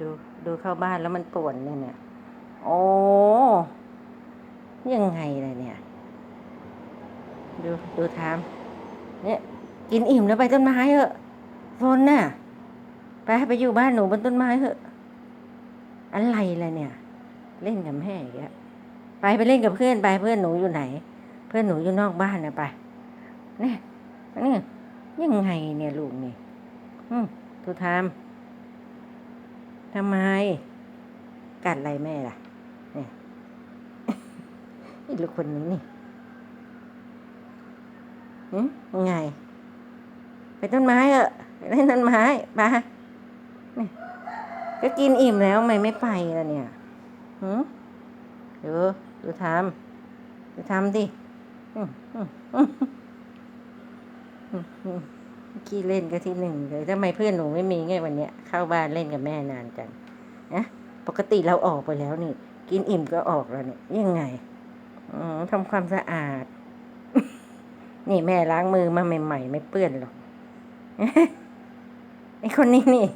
ดูดูเข้าบ้านแล้วมันป่วนเนี่ยเนี่ย โอ้ยังไงเล่ะเนี่ย ดูดูทาม เนี่ย กินอิ่มแล้วไปต้นไม้เถอะโซนน่ะไปไปอยู่บ้านหนูบนต้นไม้เถอะ อะไรล่ะเนี่ย เล่นกับแม่อีกแล้วไปไปเล่นกับเพื่อนไปเพื่อนหนูอยู่ไหน เพื่อนหนูอยู่นอกบ้านนะไปเนี่ยนี่ยังไงเนี่ยลูกนี่อืมทุทาม ทำไม กัดอะไรแม่ล่ะ เนี่ยนี่ลูกคนนี้นี่หืมยังไง ไปต้นไม้เออะไปเล่นต้นไม้ไปนี่ก็กินอิ่มแล้วไม่ไม่ไปล่ะเนี่ยหืมดูดูทำดูทำดิอืมอืมอืมอืม กี้เล่นก็ที่หนึ่งเลยทำไมเพื่อนหนูไม่มีไงวันเนี้ยเข้าบ้านเล่นกับแม่นานจังนะปกติเราออกไปแล้วนี่ กินอิ่มก็ออกแล้วเนี่ยยังไงอ๋อทำความสะอาด นี่แม่ล้างมือมาใหม่ ๆ ไม่เปื้อนหรอกไอคนนี้นี่